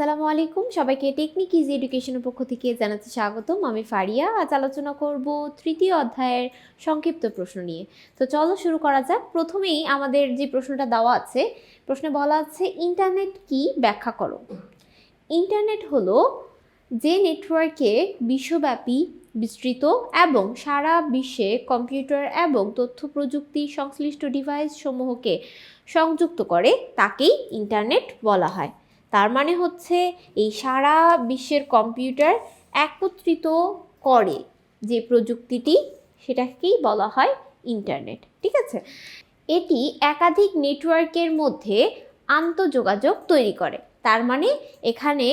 আসসালামু আলাইকুম। সবাইকে টেকনিক ইজি এডুকেশনের পক্ষ থেকে জানাচ্ছি স্বাগতম। আমি ফারিয়া। আজ আলোচনা করব তৃতীয় অধ্যায়ের সংক্ষিপ্ত প্রশ্ন নিয়ে। তো চলো শুরু করা যাক। প্রথমেই আমাদের যে প্রশ্নটা দেওয়া আছে, প্রশ্নে বলা আছে, ইন্টারনেট কি? ব্যাখ্যা করো। ইন্টারনেট হলো যে নেটওয়ার্কে বিশ্বব্যাপী বিস্তৃত এবং সারা বিশ্বে কম্পিউটার এবং তথ্য প্রযুক্তি সংশ্লিষ্ট ডিভাইস সমূহকে সংযুক্ত করে, তাকেই ইন্টারনেট বলা হয়। তার মানে হচ্ছে এই সারা বিশ্বের কম্পিউটার একত্রিত করে যে প্রযুক্তিটি সেটাকেই বলা হয় ইন্টারনেট, ঠিক আছে? এটি একাধিক নেটওয়ার্কের মধ্যে আন্তঃযোগাযোগ তৈরি করে। তার মানে এখানে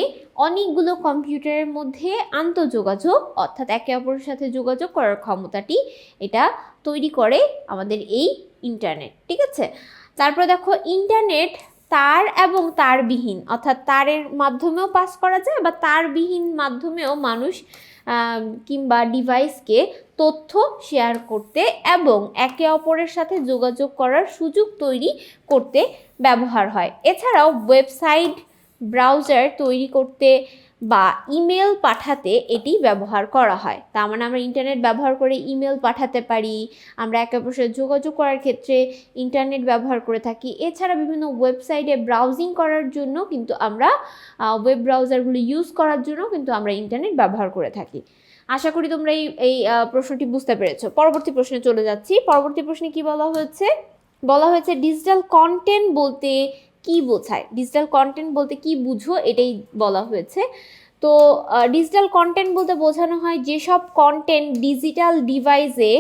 অনেকগুলো কম্পিউটারের মধ্যে আন্তঃযোগাযোগ, অর্থাৎ একে অপরের সাথে যোগাযোগ করার ক্ষমতাটি এটা তৈরি করে আমাদের এই ইন্টারনেট, ঠিক আছে? তারপর দেখো ইন্টারনেট তার এবং তারবিহীন অর্থাৎ তারের মাধ্যমেও পাস করা যায় বা তারবিহীন মাধ্যমেও মানুষ কিংবা ডিভাইসকে তথ্য শেয়ার করতে এবং একে অপরের সাথে যোগাযোগ করার সুযোগ তৈরি করতে ব্যবহার হয়। এছাড়াও ওয়েবসাইট ব্রাউজার তৈরি করতে বা ইমেল পাঠাতে এটি ব্যবহার করা হয়। তার মানে আমরা ইন্টারনেট ব্যবহার করে ইমেল পাঠাতে পারি, আমরা একে অপরের সাথে যোগাযোগ করার ক্ষেত্রে ইন্টারনেট ব্যবহার করে থাকি। এছাড়া বিভিন্ন ওয়েবসাইটে ব্রাউজিং করার জন্য কিন্তু আমরা ওয়েব ব্রাউজারগুলো ইউজ করার জন্য কিন্তু আমরা ইন্টারনেট ব্যবহার করে থাকি। আশা করি তোমরা এই এই প্রশ্নটি বুঝতে পেরেছ। পরবর্তী প্রশ্নে চলে যাচ্ছি। পরবর্তী প্রশ্নে কি বলা হয়েছে? বলা হয়েছে ডিজিটাল কন্টেন্ট বলতে কি বোঝায়? ডিজিটাল কন্টেন্ট বলতে কি বুঝো এটাই বলা হয়েছে। তো ডিজিটাল কন্টেন্ট বলতে বোঝানো হয় যেসব কন্টেন্ট ডিজিটাল ডিভাইসে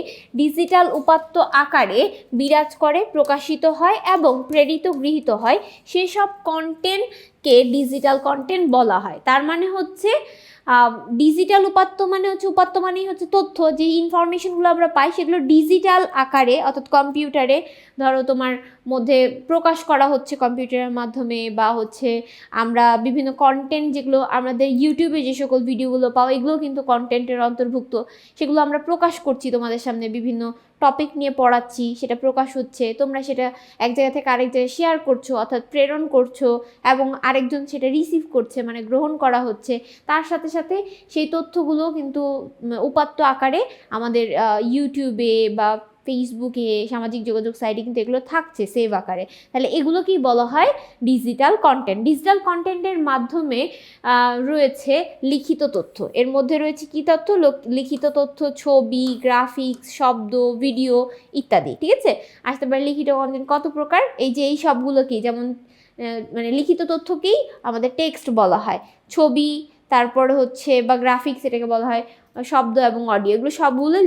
ডিজিটাল উপাত্ত আকারে বিরাজ করে, প্রকাশিত হয় এবং প্রেরিত, গৃহীত হয়। সেসব কন্টেন্টকে ডিজিটাল কন্টেন্ট বলা হয়। তার মানে হচ্ছে ডিজিটাল উপাত্ত মানে হচ্ছে, উপাত্ত মানেই হচ্ছে তথ্য। যে ইনফরমেশনগুলো আমরা পাই সেগুলো ডিজিটাল আকারে, অর্থাৎ কম্পিউটারে ধরো তোমার মধ্যে প্রকাশ করা হচ্ছে কম্পিউটারের মাধ্যমে বা হচ্ছে আমরা বিভিন্ন কন্টেন্ট যেগুলো আমাদের ইউটিউবে যে সকল ভিডিওগুলো পাও এগুলো কিন্তু কন্টেন্টের অন্তর্ভুক্ত। সেগুলো আমরা প্রকাশ করছি তোমাদের সামনে, বিভিন্ন টপিক নিয়ে পড়াচ্ছি, সেটা প্রকাশ হচ্ছে, তোমরা সেটা এক জায়গা থেকে আরেক জায়গায় শেয়ার করছ, অর্থাৎ প্রেরণ করছ এবং আরেকজন সেটা রিসিভ করছে মানে গ্রহণ করা হচ্ছে। তার সাথে সাথে সেই তথ্যগুলো কিন্তু উপাত্ত আকারে আমাদের ইউটিউবে বা ফেসবুকে সামাজিক যোগাযোগ সাইটে কিন্তু এগুলো থাকছে সেভ আকারে। তাহলে এগুলোকেই বলা হয়? ডিজিটাল কন্টেন্ট ডিজিটাল কন্টেন্টের মাধ্যমে রয়েছে লিখিত তথ্য। এর মধ্যে রয়েছে কী তথ্য? লিখিত তথ্য, ছবি গ্রাফিক্স শব্দ ভিডিও ইত্যাদি, ঠিক আছে? আসতে পারে লিখিত কন্টেন্ট কত প্রকার? এই যে এই সবগুলো কি যেমন মানে লিখিত তথ্যকেই আমাদের টেক্সট বলা হয়। ছবি তারপরে হচ্ছে বা গ্রাফিক্স এটাকে বলা হয়, শব্দ এবং অডিও এগুলো সবগুলো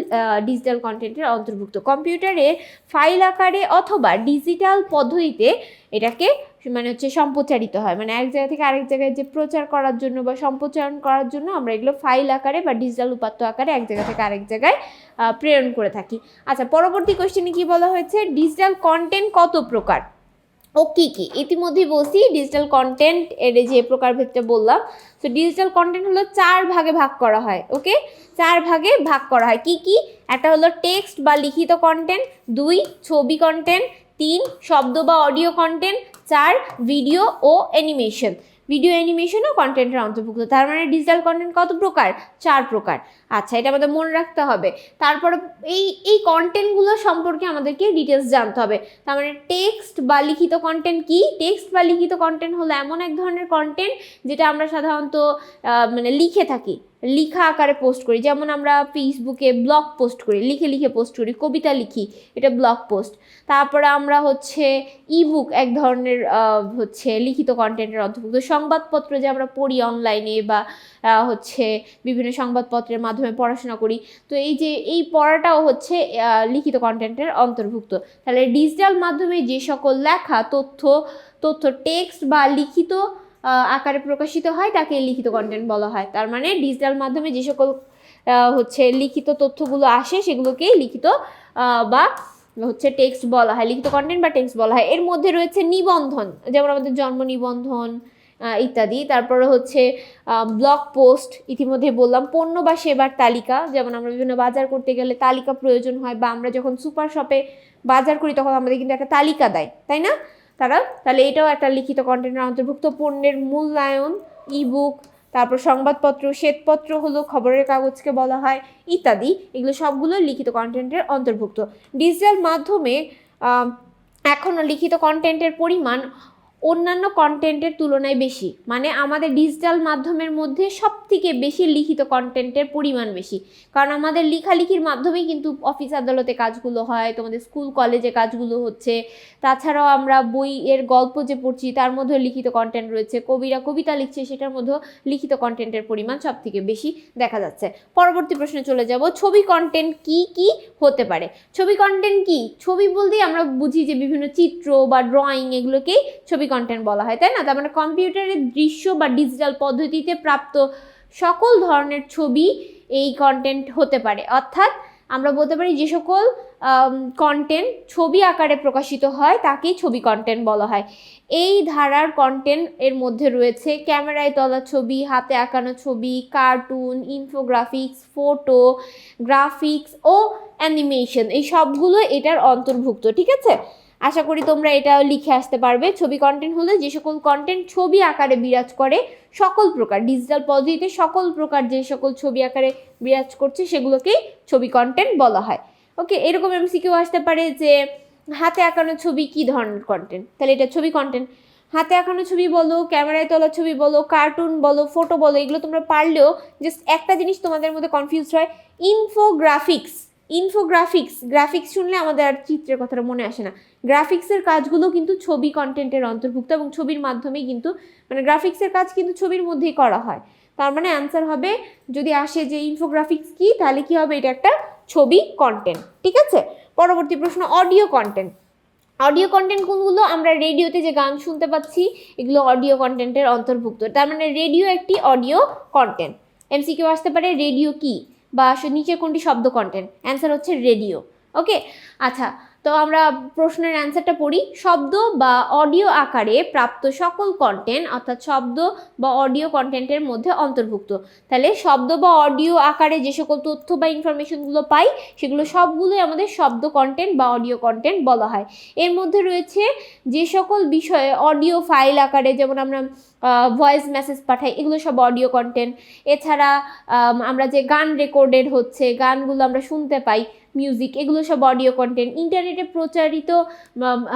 ডিজিটাল কন্টেন্টের অন্তর্ভুক্ত। কম্পিউটারে ফাইল আকারে অথবা ডিজিটাল পদ্ধতিতে এটাকে মানে হচ্ছে সম্প্রচারিত হয়। মানে এক জায়গা থেকে আরেক জায়গায় যে প্রচার করার জন্য বা সম্প্রচারণ করার জন্য আমরা এগুলো ফাইল আকারে বা ডিজিটাল উপাত্ত আকারে এক জায়গা থেকে আরেক জায়গায় প্রেরণ করে থাকি। আচ্ছা পরবর্তী কোশ্চেনে কি বলা হয়েছে? ডিজিটাল কন্টেন্ট কত প্রকার? ও কী কী? ইতিমধ্যেই বলছি ডিজিটাল কন্টেন্ট এর যে প্রকারভেদটা বললাম তো ডিজিটাল কন্টেন্ট হলো চার ভাগে ভাগ করা হয় ওকে চার ভাগে ভাগ করা হয়। কি কি? একটা হলো টেক্সট বা লিখিত কন্টেন্ট দুই ছবি কন্টেন্ট তিন শব্দ বা অডিও কন্টেন্ট চার ভিডিও ও অ্যানিমেশন ভিডিও অ্যানিমেশন ও কন্টেন্টের অন্তর্ভুক্ত। তার মানে ডিজিটাল কন্টেন্ট কত প্রকার? চার প্রকার। আচ্ছা এটা আমাদের মনে রাখতে হবে। তারপরে এই এই কন্টেন্টগুলো সম্পর্কে আমাদেরকে ডিটেলস জানতে হবে। তার মানে টেক্সট বা লিখিত কন্টেন্ট কি? টেক্সট বা লিখিত কন্টেন্ট হলো এমন এক ধরনের কন্টেন্ট যেটা আমরা সাধারণত মানে লিখে থাকি। লিখা আকারে পোস্ট করি। যেমন আমরা ফেসবুকে ব্লগ পোস্ট করি, লিখে লিখে পোস্ট করি, কবিতা লিখি, এটা ব্লগ পোস্ট তারপরে আমরা হচ্ছে ইবুক এক ধরনের হচ্ছে লিখিত কন্টেন্টের অন্তর্ভুক্ত। সংবাদপত্র যে আমরা পড়ি অনলাইনে বা হচ্ছে বিভিন্ন সংবাদপত্রের মাধ্যমে পড়াশোনা করি, তো এই যে, এই পড়াটাও হচ্ছে লিখিত কন্টেন্টের অন্তর্ভুক্ত। তাহলে ডিজিটাল মাধ্যমে যে সকল লেখা, তথ্য তথ্য টেক্সট বা লিখিত আকারে প্রকাশিত হয়, তাকে লিখিত কন্টেন্ট বলা হয়। তার মানে ডিজিটাল মাধ্যমে যে সকল হচ্ছে লিখিত তথ্যগুলো আসে, সেগুলোকেই লিখিত বা হচ্ছে টেক্সট বলা হয়, লিখিত কন্টেন্ট বা টেক্সট বলা হয়। এর মধ্যে রয়েছে নিবন্ধন, যেমন আমাদের জন্ম নিবন্ধন ইত্যাদি। তারপরে হচ্ছে ব্লগ পোস্ট ইতিমধ্যে বললাম, পণ্য বা সেবার তালিকা, যেমন আমরা বিভিন্ন বাজার করতে গেলে তালিকা প্রয়োজন হয়, বা আমরা যখন সুপার শপে বাজার করি, তখন আমাদের কিন্তু একটা তালিকা দেয়, তাই না? তারা? তাহলে এটাও একটা লিখিত কন্টেন্টের অন্তর্ভুক্ত। পণ্যের মূল্যায়ন ইবুক তারপর সংবাদপত্র, শ্বেতপত্র হলো খবরের কাগজকে বলা হয়, ইত্যাদি। এগুলো সবগুলো লিখিত কন্টেন্টের অন্তর্ভুক্ত। ডিজিটাল মাধ্যমে এখনও লিখিত কন্টেন্টের পরিমাণ অন্যান্য কন্টেন্টের তুলনায় বেশি। মানে আমাদের ডিজিটাল মাধ্যমের মধ্যে সব থেকে বেশি লিখিত কন্টেন্টের পরিমাণ বেশি। কারণ আমাদের লেখালেখির মাধ্যমেই কিন্তু অফিস আদালতে কাজগুলো হয়, তোমাদের স্কুল কলেজে কাজগুলো হচ্ছে। তাছাড়াও আমরা বইয়ের গল্প যে পড়ছি, তার মধ্যে লিখিত কন্টেন্ট রয়েছে। কবিরা কবিতা লিখছে, সেটার মধ্যেও লিখিত কন্টেন্টের পরিমাণ সব থেকে বেশি দেখা যাচ্ছে। পরবর্তী প্রশ্নে চলে যাব, ছবি কন্টেন্ট কি কি হতে পারে? ছবি কন্টেন্ট কি? ছবি বলতেই আমরা বুঝি যে বিভিন্ন চিত্র বা ড্রয়িং এগুলোকেই ছবি কন্টেন্ট বলা হয়, তাই না? তার মানে কম্পিউটারের দৃশ্য বা ডিজিটাল পদ্ধতিতে প্রাপ্ত সকল ধরনের ছবি এই কন্টেন্ট হতে পারে। অর্থাৎ আমরা বলতে পারি যে সকল কন্টেন্ট ছবি আকারে প্রকাশিত হয়, তাকেই ছবি কন্টেন্ট বলা হয়। এই ধারার কন্টেন্ট এর মধ্যে রয়েছে ক্যামেরায় তোলা ছবি, হাতে আঁকানো ছবি কার্টুন ইনফোগ্রাফিক্স ফটো গ্রাফিক্স ও অ্যানিমেশন এই সবগুলো এটার অন্তর্ভুক্ত, ঠিক আছে? আশা করি তোমরা এটাও লিখে আসতে পারবে। ছবি কন্টেন্ট হলে যে সকল কন্টেন্ট ছবি আকারে বিরাজ করে, সকল প্রকার ডিজিটাল পদ্ধতিতে সকল প্রকার যে সকল ছবি আকারে বিরাজ করছে, সেগুলোকেই ছবি কন্টেন্ট বলা হয়। ওকে এরকম এমসিকিউ আসতে পারে যে, হাতে আঁকানো ছবি কি ধরনের কন্টেন্ট তাহলে এটা ছবি কন্টেন্ট হাতে আঁকানো ছবি বলো, ক্যামেরায় তোলা ছবি বলো কার্টুন বলো ফটো বলো, এগুলো তোমরা পারলেও জাস্ট একটা জিনিস তোমাদের মধ্যে কনফিউজ হয় ইনফোগ্রাফিক্স ইনফোগ্রাফিক্স গ্রাফিক্স শুনলে আমাদের আর চিত্রের কথাটা মনে আসে না। গ্রাফিক্সের কাজগুলো কিন্তু ছবি কন্টেন্টের অন্তর্ভুক্ত এবং ছবির মাধ্যমেই কিন্তু মানে গ্রাফিক্সের কাজ কিন্তু ছবির মধ্যেই করা হয়। তার মানে অ্যান্সার হবে, যদি আসে যে ইনফোগ্রাফিক্স কি, তাহলে কি হবে? এটা একটা ছবি কন্টেন্ট ঠিক আছে? পরবর্তী প্রশ্ন অডিও কন্টেন্ট অডিও কন্টেন্ট কোনগুলো? আমরা রেডিওতে যে গান শুনতে পাচ্ছি, এগুলো অডিও কন্টেন্টের অন্তর্ভুক্ত। তার মানে রেডিও একটি অডিও কন্টেন্ট এমসিকিউ আসতে পারে রেডিও কি? বা সে নিচে কোনটি শব্দ কন্টেন্ট অ্যান্সার হচ্ছে রেডিও ওকে আচ্ছা তো আমরা প্রশ্নের অ্যান্সারটা পড়ি। শব্দ বা অডিও আকারে প্রাপ্ত সকল কন্টেন্ট অর্থাৎ শব্দ বা অডিও কন্টেন্টের মধ্যে অন্তর্ভুক্ত। তাহলে শব্দ বা অডিও আকারে যে সকল তথ্য বা ইনফরমেশনগুলো পাই, সেগুলো সবগুলোই আমাদের শব্দ কন্টেন্ট বা অডিও কন্টেন্ট বলা হয়। এর মধ্যে রয়েছে যে সকল বিষয়ে অডিও ফাইল আকারে যেমন আমরা ভয়েস মেসেজ পাঠাই, এগুলো সব অডিও কন্টেন্ট এছাড়া আমরা যে গান রেকর্ডেড হচ্ছে, গানগুলো আমরা শুনতে পাই মিউজিক এগুলো সব অডিও কন্টেন্ট ইন্টারনেটে প্রচারিত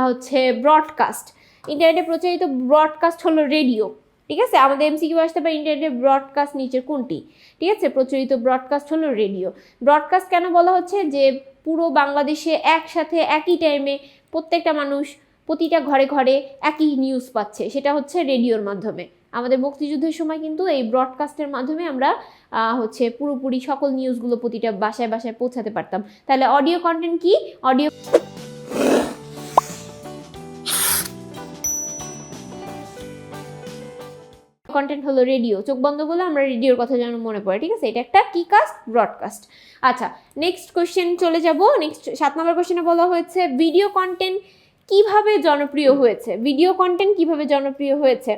হচ্ছে ব্রডকাস্ট ইন্টারনেটে প্রচারিত ব্রডকাস্ট হলো রেডিও ঠিক আছে? আমাদের এমসিকিউ আসতে পারে ইন্টারনেটে ব্রডকাস্ট নিচের কোনটি? ঠিক আছে? প্রচলিত ব্রডকাস্ট হলো রেডিও ব্রডকাস্ট কেন বলা হচ্ছে? যে পুরো বাংলাদেশে একসাথে, একই টাইমে প্রত্যেকটা মানুষ প্রতিটা ঘরে ঘরে একই নিউজ পাচ্ছে, সেটা হচ্ছে রেডিওর মাধ্যমে। আমাদের মুক্তিযুদ্ধের সময় কিন্তু এই ব্রডকাস্টের মাধ্যমে আমরা হচ্ছে পুরোপুরি সকল নিউজগুলো প্রতিটা বাসায় বাসায় পৌঁছাতে পারতাম। তাহলে অডিও কন্টেন্ট কি? অডিও কন্টেন্ট হলো রেডিও চোখ বন্ধ করলে আমরা রেডিওর কথা যেন মনে পড়ে, ঠিক আছে? এটা একটা কি কাস্ট ব্রডকাস্ট আচ্ছা নেক্সট কোয়েশ্চেন চলে যাব। নেক্সট সাত নম্বর কোশ্চেনে বলা হয়েছে ভিডিও কন্টেন্ট কীভাবে জনপ্রিয় হয়েছে? ভিডিও কন্টেন্ট কীভাবে জনপ্রিয় হয়েছে?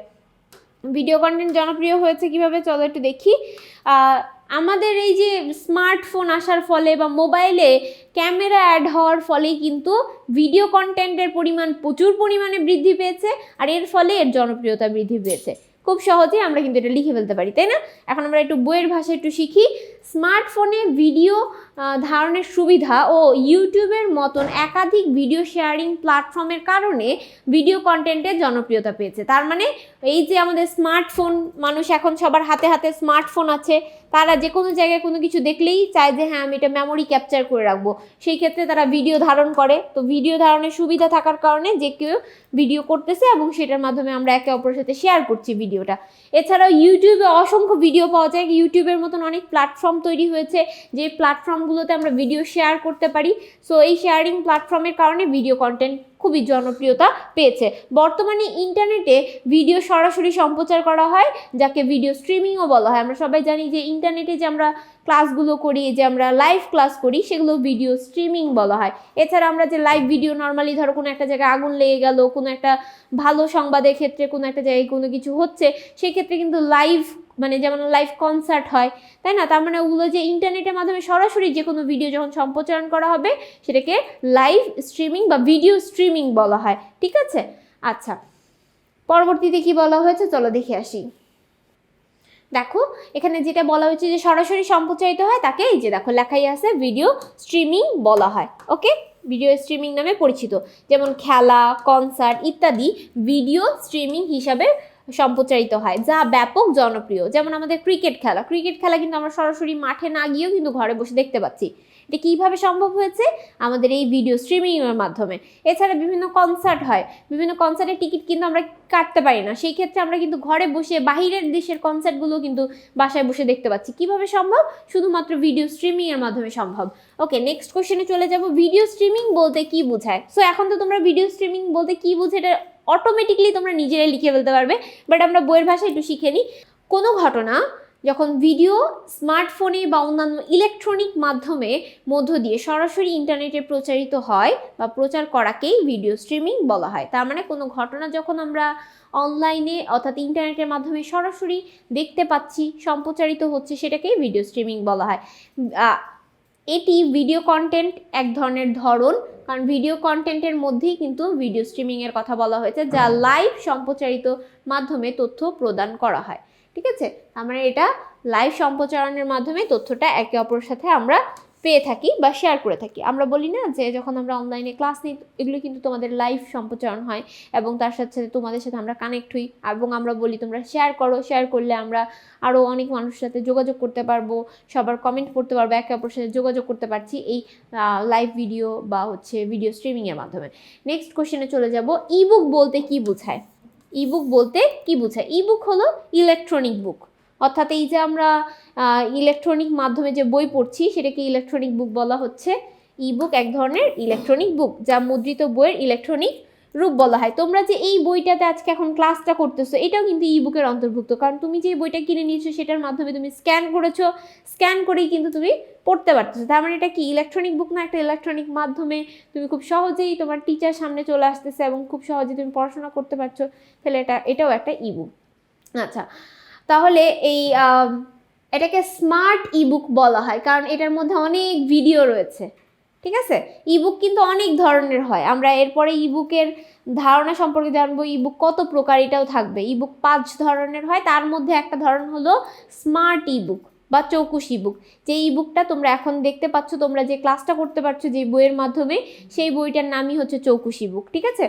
ভিডিও কন্টেন্ট জনপ্রিয় হয়েছে কীভাবে, চলো একটু দেখি। আমাদের এই যে স্মার্টফোন আসার ফলে বা মোবাইলে ক্যামেরা অ্যাড হওয়ার ফলেই কিন্তু ভিডিও কন্টেন্টের পরিমাণ প্রচুর পরিমাণে বৃদ্ধি পেয়েছে আর এর ফলে এর জনপ্রিয়তা বৃদ্ধি পেয়েছে। খুব সহজেই আমরা কিন্তু এটা লিখে ফেলতে পারি, তাই না? এখন আমরা একটু বইয়ের ভাষা একটু শিখি। স্মার্টফোনে ভিডিও ধারণের সুবিধা ও ইউটিউবের মতন একাধিক ভিডিও শেয়ারিং প্ল্যাটফর্মের কারণে ভিডিও কন্টেন্টের জনপ্রিয়তা পেয়েছে। তার মানে এই যে আমাদের স্মার্টফোন, মানুষ এখন সবার হাতে হাতে স্মার্টফোন আছে, তারা যে কোনো জায়গায় কোনো কিছু দেখলেই চায় যে হ্যাঁ আমি এটা মেমোরি ক্যাপচার করে রাখব। সেই ক্ষেত্রে তারা ভিডিও ধারণ করে। তো ভিডিও ধারণের সুবিধা থাকার কারণে যে কেউ ভিডিও করতেছে এবং সেটার মাধ্যমে আমরা একে অপরের সাথে শেয়ার করছি ভিডিওটা। এছাড়াও ইউটিউবে অসংখ্য ভিডিও পাওয়া যায়। ইউটিউবের মতন অনেক প্ল্যাটফর্ম তৈরি হয়েছে, যে প্ল্যাটফর্মগুলোতে আমরা ভিডিও শেয়ার করতে পারি। সো এই শেয়ারিং প্ল্যাটফর্মের কারণে ভিডিও কন্টেন্ট খুবই জনপ্রিয়তা পেয়েছে। বর্তমানে ইন্টারনেটে ভিডিও সরাসরি সম্প্রচার করা হয়, যাকে ভিডিও স্ট্রিমিংও বলা হয়। আমরা সবাই জানি যে ইন্টারনেটে যে আমরা ক্লাসগুলো করি, যে আমরা লাইভ ক্লাস করি, সেগুলো ভিডিও স্ট্রিমিং বলা হয়। এছাড়া আমরা যে লাইভ ভিডিও নর্মালি ধরো কোনো একটা জায়গায় আগুন লেগে গেল, কোনো একটা ভালো সংবাদের ক্ষেত্রে কোনো একটা জায়গায় কোনো কিছু হচ্ছে, সেক্ষেত্রে কিন্তু লাইভ মানে যেমন লাইভ কনসার্ট হয়, তাই না? তার মানে ওগুলো যে ইন্টারনেটের মাধ্যমে সরাসরি যে কোনো ভিডিও যখন সম্প্রচারণ করা হবে, সেটাকে লাইভ স্ট্রিমিং বা ভিডিও স্ট্রিমিং বলা হয়, ঠিক আছে? আচ্ছা পরবর্তীতে কি বলা হয়েছে? চলো দেখে আসি। দেখো, এখানে যেটা বলা হয়েছে যে সরাসরি সম্প্রচারিত হয়, তাকে এই যে দেখো লেখাই আছে ভিডিও স্ট্রিমিং বলা হয় ওকে ভিডিও স্ট্রিমিং নামে পরিচিত, যেমন খেলা কনসার্ট ইত্যাদি ভিডিও স্ট্রিমিং হিসাবে সম্প্রচারিত হয়, যা ব্যাপক জনপ্রিয়। যেমন আমাদের ক্রিকেট খেলা। ক্রিকেট খেলা কিন্তু আমরা সরাসরি মাঠে না গিয়েও কিন্তু ঘরে বসে দেখতে পাচ্ছি। এটা কীভাবে সম্ভব হয়েছে? আমাদের এই ভিডিও স্ট্রিমিংয়ের মাধ্যমে। এছাড়া বিভিন্ন কনসার্ট হয়। বিভিন্ন কনসার্টের টিকিট কিন্তু আমরা কাটতে পারি না। সেই ক্ষেত্রে আমরা কিন্তু ঘরে বসে বাহিরের দেশের কনসার্টগুলো কিন্তু বাসায় বসে দেখতে পাচ্ছি। কীভাবে সম্ভব? শুধুমাত্র ভিডিও স্ট্রিমিংয়ের মাধ্যমে সম্ভব। ওকে নেক্সট কোশ্চেনে চলে যাব। ভিডিও স্ট্রিমিং বলতে কি বোঝায়? সো এখন তো তোমরা ভিডিও স্ট্রিমিং বলতে কি বুঝে এটা অটোমেটিকলি তোমরা নিজেরাই লিখে ফেলতে পারবে বাট আমরা বইয়ের ভাষায় একটু শিখে নিই। কোনো ঘটনা যখন ভিডিও স্মার্টফোনে বা অন্যান্য ইলেকট্রনিক মাধ্যমে মধ্য দিয়ে সরাসরি ইন্টারনেটে প্রচারিত হয় বা প্রচার করাকেই ভিডিও স্ট্রিমিং বলা হয়। তার মানে কোনো ঘটনা যখন আমরা অনলাইনে অর্থাৎ ইন্টারনেটের মাধ্যমে সরাসরি দেখতে পাচ্ছি, সম্প্রচারিত হচ্ছে, সেটাকেই ভিডিও স্ট্রিমিং বলা হয়। এটি ভিডিও কন্টেন্ট এক ধরনের ধরন কারণ ভিডিও কন্টেন্টের মধ্যেই কিন্তু ভিডিও স্ট্রিমিংয়ের কথা বলা হয়েছে যা লাইভ সম্প্রচারিত মাধ্যমে তথ্য প্রদান করা হয় ঠিক আছে? আমরা মানে এটা লাইভ সম্প্রচারণের মাধ্যমে তথ্যটা একে অপরের সাথে আমরা পেয়ে থাকি বা শেয়ার করে থাকি। আমরা বলি না যে যখন আমরা অনলাইনে ক্লাস নিই, এগুলো কিন্তু তোমাদের লাইভ সম্প্রচারণ হয় এবং তার সাথে সাথে তোমাদের সাথে আমরা কানেক্ট হই এবং আমরা বলি, তোমরা শেয়ার করো শেয়ার করলে আমরা আরও অনেক মানুষের সাথে যোগাযোগ করতে পারব, সবার কমেন্ট পড়তে পারব, একে অপরের সাথে যোগাযোগ করতে পারছি। এই লাইভ ভিডিও বা হচ্ছে ভিডিও স্ট্রিমিংয়ের মাধ্যমে। নেক্সট কোশ্চেনে চলে যাব ইবুক বলতে কি বোঝায়? ইবুক বলতে কি বোঝায়? ইবুক হলো ইলেকট্রনিক বুক অর্থাৎ এই যে আমরা ইলেকট্রনিক মাধ্যমে যে বই পড়ছি, সেটাকে ইলেকট্রনিক বুক বলা হচ্ছে। ইবুক এক ধরনের ইলেকট্রনিক বুক যা মুদ্রিত বইয়ের ইলেকট্রনিক রূপ বলা হয়। তোমরা যে এই বইটাতে আজকে এখন ক্লাসটা করতেছো, এটাও কিন্তু ইবুকের অন্তর্ভুক্ত। কারণ তুমি যে বইটা কিনে নিয়েছো, সেটার মাধ্যমে তুমি স্ক্যান করেছ স্ক্যান করেই কিন্তু তুমি পড়তে পারতেছো। তার মানে এটা কি ইলেকট্রনিক বুক না একটা ইলেকট্রনিক মাধ্যমে তুমি খুব সহজেই তোমার টিচার সামনে চলে আসতেছে এবং খুব সহজে তুমি পড়াশোনা করতে পারছ, তাহলে এটা, এটাও একটা ইবুক আচ্ছা তাহলে এই এটাকে স্মার্ট ইবুক বলা হয়, কারণ এটার মধ্যে অনেক ভিডিও রয়েছে, ঠিক আছে? ইবুক কিন্তু অনেক ধরনের হয়। আমরা এরপরে ইবুকের ধারণা সম্পর্কে জানব ইবুক কত প্রকার, এটাও থাকবে। ইবুক পাঁচ ধরনের হয়, তার মধ্যে একটা ধরন হলো স্মার্ট ইবুক বা চৌকুশ ইবুক যে ইবুকটা তোমরা এখন দেখতে পাচ্ছ, তোমরা যে ক্লাসটা করতে পারছ, যে বইয়ের মাধ্যমে, সেই বইটার নামই হচ্ছে চৌকুশ ইবুক ঠিক আছে?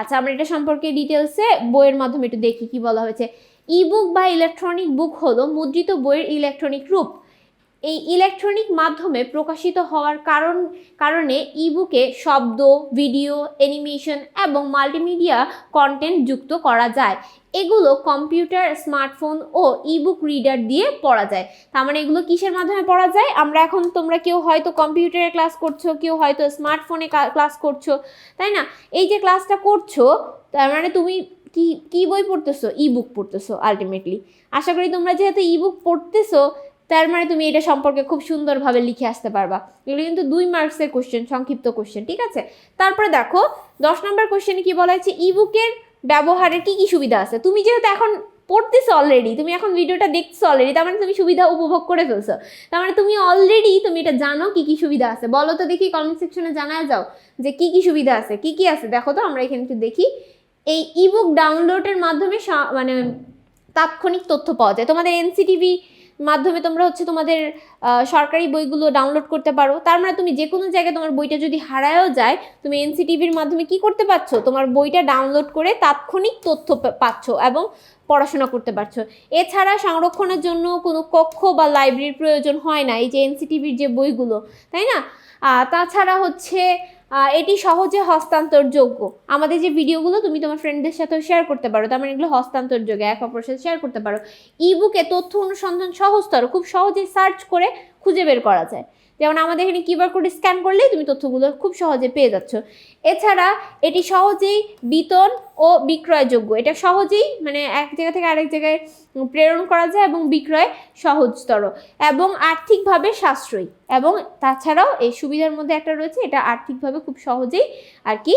আচ্ছা আমরা এটা সম্পর্কে ডিটেলসে বইয়ের মাধ্যমে একটু দেখি কি বলা হয়েছে। ইবুক বা ইলেকট্রনিক বুক হলো মুদ্রিত বইয়ের ইলেকট্রনিক রূপ। এই ইলেকট্রনিক মাধ্যমে প্রকাশিত হওয়ার কারণ, কারণে ইবুকে শব্দ ভিডিও অ্যানিমেশন এবং মাল্টিমিডিয়া কন্টেন্ট যুক্ত করা যায়। এগুলো কম্পিউটার স্মার্টফোন ও ইবুক রিডার দিয়ে পড়া যায়। তার মানে এগুলো কিসের মাধ্যমে পড়া যায়? আমরা এখন তোমরা কেউ হয়তো কম্পিউটারে ক্লাস করছ, কেউ হয়তো স্মার্টফোনে ক্লাস করছ, তাই না? এই যে ক্লাসটা করছ, তার মানে তুমি কি কি বই পড়তেছো? ই বুক পড়তেছো আলটিমেটলি আশা করি তোমরা যেহেতু ই বুক পড়তেছো, তার মানে তুমি এটা সম্পর্কে খুব সুন্দরভাবে লিখে আসতে পারবা। এগুলো কিন্তু দুই মার্কসের কোশ্চেন সংক্ষিপ্ত কোশ্চেন ঠিক আছে? তারপরে দেখো, দশ নম্বর কোশ্চেনে কি বলা হয়েছে? ই বুকের ব্যবহারের কী কী সুবিধা আছে? তুমি যেহেতু এখন পড়তেছো অলরেডি তুমি এখন ভিডিওটা দেখছ অলরেডি তার মানে তুমি সুবিধা উপভোগ করে ফেলছো। তার মানে তুমি অলরেডি তুমি এটা জানো কি কি সুবিধা আছে। বলো তো দেখি কমেন্ট সেকশনে জানায় যাও যে কি কি সুবিধা আছে, কি কি আছে? দেখো তো, আমরা এখানে একটু দেখি। এই ইবুক ডাউনলোডের মাধ্যমে মানে তাৎক্ষণিক তথ্য পাওয়া যায়। তোমাদের এনসিটিভি মাধ্যমে তোমরা হচ্ছে তোমাদের সরকারি বইগুলো ডাউনলোড করতে পারো। তার মানে তুমি যে কোনো জায়গায় তোমার বইটা যদি হারায়ও যায়, তুমি এনসিটিভির মাধ্যমে কি করতে পারছ? তোমার বইটা ডাউনলোড করে তাৎক্ষণিক তথ্য পাচ্ছ এবং পড়াশোনা করতে পারছ। এছাড়া সংরক্ষণের জন্য কোনো কক্ষ বা লাইব্রেরির প্রয়োজন হয় না, এই যে এনসিটিভির যে বইগুলো, তাই না? তাছাড়া হচ্ছে এটি সহজে হস্তান্তরযোগ্য। আমাদের যে ভিডিওগুলো তুমি তোমার ফ্রেন্ডদের সাথেও শেয়ার করতে পারো, তার মানে এগুলো হস্তান্তরযোগ্য, এক অপরের সাথে শেয়ার করতে পারো। ইবুকে তথ্য অনুসন্ধান সহজতর, খুব সহজেই সার্চ করে খুঁজে বের করা যায়। যেমন আমাদের এখানে কিউআর কোড স্ক্যান করলেই তুমি তথ্যগুলো খুব সহজে পেয়ে যাচ্ছ। এছাড়া এটি সহজেই বিতরণ ও বিক্রয়যোগ্য। এটা সহজেই মানে এক জায়গা থেকে আরেক জায়গায় প্রেরণ করা যায় এবং বিক্রয় সহজতর এবং আর্থিকভাবে সাশ্রয়ী এবং তাছাড়াও এই সুবিধার মধ্যে একটা রয়েছে, এটা আর্থিকভাবে খুব সহজেই আর কি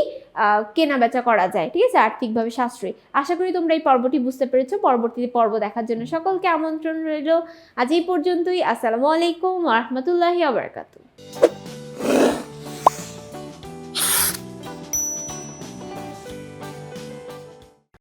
কেনা বেচা করা যায়, ঠিক আছে? আর্থিকভাবে সাশ্রয়ী। আশা করি তোমরা এই পর্বটি বুঝতে পেরেছ। পরবর্তীতে পর্ব দেখার জন্য সকলকে আমন্ত্রণ রইল। আজ এই পর্যন্তই। আসসালামু আলাইকুম রহমতুল্লাহি আবরকাতু